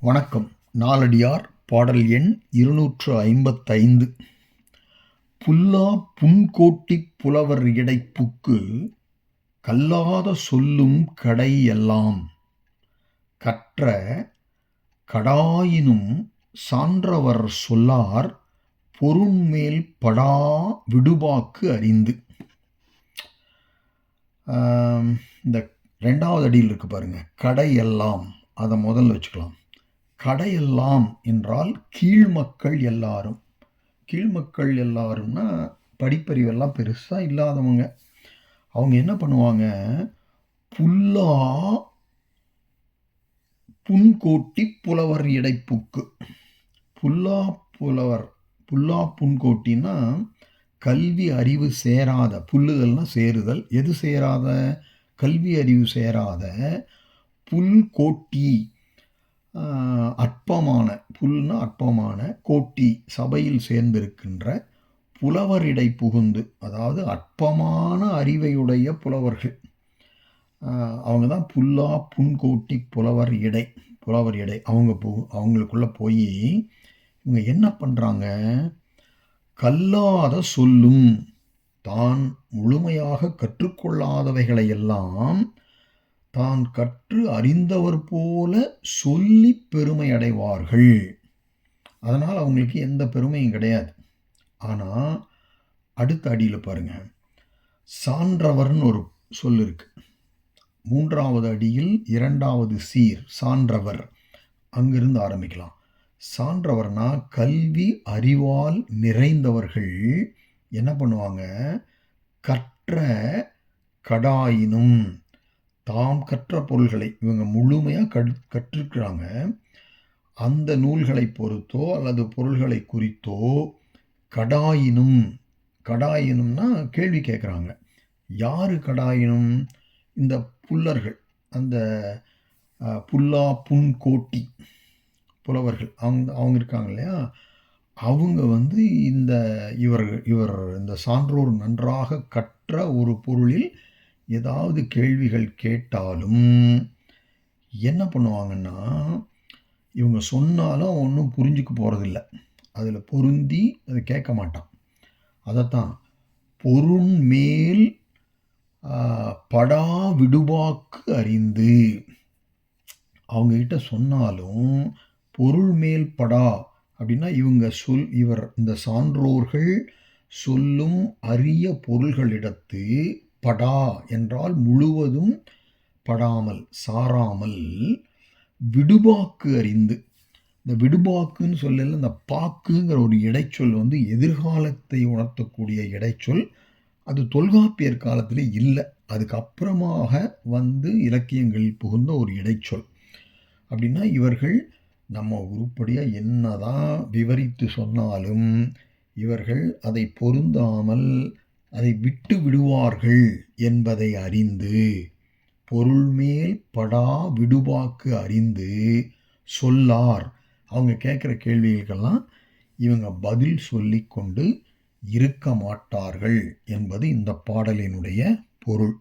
வணக்கம். நாலடியார் பாடல் எண் இருநூற்று ஐம்பத்தைந்து. புல்லா புன்கோட்டிப் புலவர் இடைப்புக்கு கல்லாத சொல்லும் கடை எல்லாம் கற்ற கடாயினும் சான்றவர் சொல்லார் பொருண்மேல் படா விடுபாக்கு அறிந்து. இந்த ரெண்டாவது அடியில் இருக்கு பாருங்க. கடையெல்லாம் அதை முதல்ல வச்சுக்கலாம். கடையெல்லாம் என்றால் கீழ்மக்கள் எல்லாரும். கீழ்மக்கள் எல்லாரும்னா படிப்பறிவெல்லாம் பெருசாக இல்லாதவங்க. அவங்க என்ன பண்ணுவாங்க? புல்லா புன்கோட்டி புலவர் இடைப்புக்கு. புல்லா புலவர் புல்லா புன்கோட்டின்னா கல்வி அறிவு சேராத புல்லுதல்னால் சேருதல். எது சேராத? கல்வி அறிவு சேராத புல்கோட்டி. அற்பமான புல்னா அற்பமான கோட்டி சபையில் சேர்ந்திருக்கின்ற புலவரிடை புகுந்து அதாவது அற்பமான அறிவையுடைய புலவர்கள். அவங்க தான் புல்லா புன்கோட்டி புலவர் இடை புலவர் இடை. அவங்க போ அவங்களுக்குள்ளே போய் இவங்க என்ன பண்ணுறாங்க கல்லாத சொல்லும் தான் முழுமையாக கற்றுக்கொள்ளாதவைகளை எல்லாம் தான் கற்று அறிந்தவர் போல சொல்லி பெருமை அடைவார்கள் அதனால் அவங்களுக்கு எந்த பெருமையும் கிடையாது. ஆனால் அடுத்த அடியில் பாருங்கள் சான்றவர்னு ஒரு சொல் இருக்கு. மூன்றாவது அடியில் இரண்டாவது சீர் சான்றவர். அங்கிருந்து ஆரம்பிக்கலாம். சான்றவர்னா கல்வி அறிவால் நிறைந்தவர்கள். என்ன பண்ணுவாங்க? கற்ற கடாயினும். தாம் கற்ற பொருள்களை இவங்க முழுமையாக கற் கற்றுக்கிறாங்க அந்த நூல்களை பொறுத்தோ அல்லது பொருள்களை குறித்தோ கடாயினும் கடாயினும்னா கேள்வி கேட்குறாங்க. யார் கடாயினும்? இந்த புல்லர்கள் அந்த புல்லா புல்லா புன்கோட்டி புலவர்கள் அவங்க அவங்க இருக்காங்க இல்லையா? அவங்க வந்து இந்த இவர் இவர் இந்த சான்றோர் நன்றாக கற்ற ஒரு பொருளில் ஏதாவது கேள்விகள் கேட்டாலும் என்ன பண்ணுவாங்கன்னா இவங்க சொன்னாலும் ஒன்றும் புரிஞ்சுக்க போகிறதில்ல அதில் பொருந்தி அதை கேட்க மாட்டான். அதைத்தான் பொருண் மேல் படா விடுவாக்கு அறிந்து அவங்கக்கிட்ட சொன்னாலும் பொருள் மேல் படா அப்படின்னா இவங்க சொல் இவர் இந்த சான்றோர்கள் சொல்லும் அரிய பொருள்களிடத்து படா என்றால் முழுவதும் படாமல் சாராமல் விடுபாக்கு அறிந்து. இந்த விடுபாக்குன்னு சொல்லல இந்த பாக்குங்கிற ஒரு இடைச்சொல் வந்து எதிர்காலத்தை உணர்த்தக்கூடிய இடைச்சொல். அது தொல்காப்பியர் காலத்தில் இல்லை. அதுக்கப்புறமாக வந்து இலக்கியங்களில் புகுந்த ஒரு இடைச்சொல். அப்படின்னா இவர்கள் நம்ம உருப்படியாக என்னதான் விவரித்து சொன்னாலும் இவர்கள் அதை பொருந்தாமல் அதை விட்டு விடுவார்கள் என்பதை அறிந்து பொருள்மேல் படா விடுவாக்கு அறிந்து சொல்லார். அவங்க கேட்குற கேள்விகளுக்கெல்லாம் இவங்க பதில் சொல்லிக்கொண்டு இருக்க மாட்டார்கள் என்பது இந்த பாடலினுடைய பொருள்.